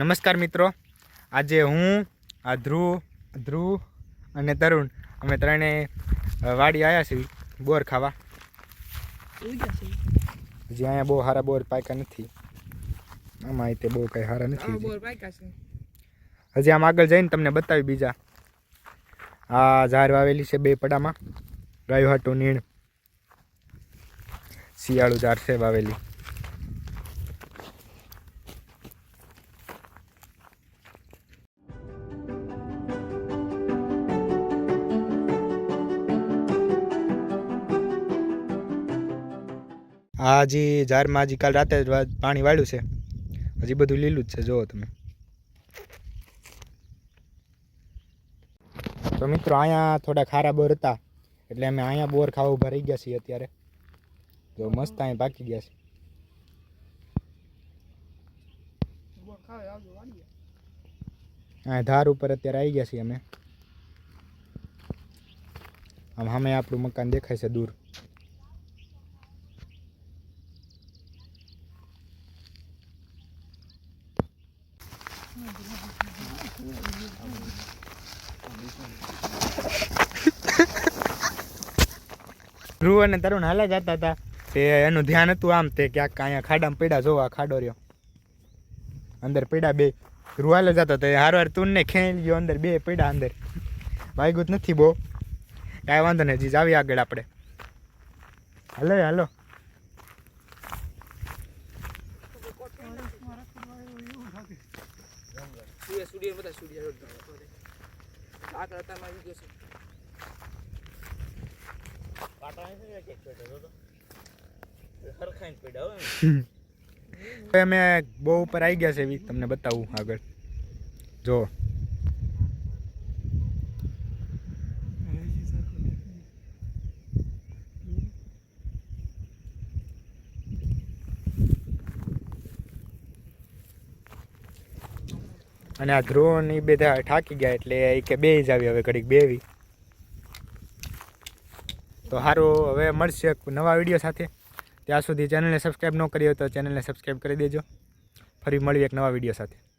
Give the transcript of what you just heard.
નમસ્કાર મિત્રો. આજે હું આ ધ્રુવ ધ્રુવ અને તરુણ અમે ત્રણે વાડી આવ્યા છીએ બોર ખાવા. હજી અહીંયા બહુ સારા બોર પાક્યા નથી. આમાં તે બહુ કંઈ સારા નથી હજી. હજી આમ આગળ જઈને તમને બતાવી બીજા. આ ઝાડ વાવેલી છે બે પડામાં. ગાયું હાટું નીણ. શિયાળુ ઝાડ છે વાવેલી. આ હજી ઝારમાં હજી કાલ રાતે જ પાણી વાળ્યું છે. હજી બધું લીલું જ છે, જુઓ તમે. તો મિત્રો, અહીંયા થોડા ખારા બોર હતા. એટલે અમે અહીંયા બોર ખાવા ઊભા રહી ગયા છીએ અત્યારે. તો મસ્ત અહીંયા પાકી ગયા છે. અહીંયા ધાર ઉપર અત્યારે આવી ગયા છીએ અમે. આમ સામે આપણું મકાન દેખાય છે દૂર. ધ્રુવ અને તરુણ હાલા જતા હતા. તે એનું ધ્યાન હતું આમ તે ક્યાંક અહીંયા ખાડામાં પીડા જોવા ખાડો રહ્યો. અંદર પીડા બે. ધ્રુવ હાલે જતો તો હાર વાર તું ને ખેંચી ગયો અંદર બે પીડા અંદર. વાગ્યું જ નથી બહુ. કાંઈ વાંધો નહીં જીજ આવી આગળ આપણે. હાલો હાલો. સૂર્ય સૂર્ય બધા સૂર્ય આગળ હતા આવી ગયો છે. અમે બહુ ઉપર આવી ગયા છે એવી તમને બતાવું આગળ. જો. અને આ ધ્રુવ એ બધા થાકી ગયા એટલે એ કે બે જ આવી, હવે ઘડીક બેવી. તો સારું હવે મળશે નવા વીડિયો સાથે. ત્યાં સુધી ચેનલને સબસ્ક્રાઈબ ન કરી હોય તો ચેનલને સબસ્ક્રાઈબ કરી દેજો. ફરી મળીએ એક નવા વીડિયો સાથે.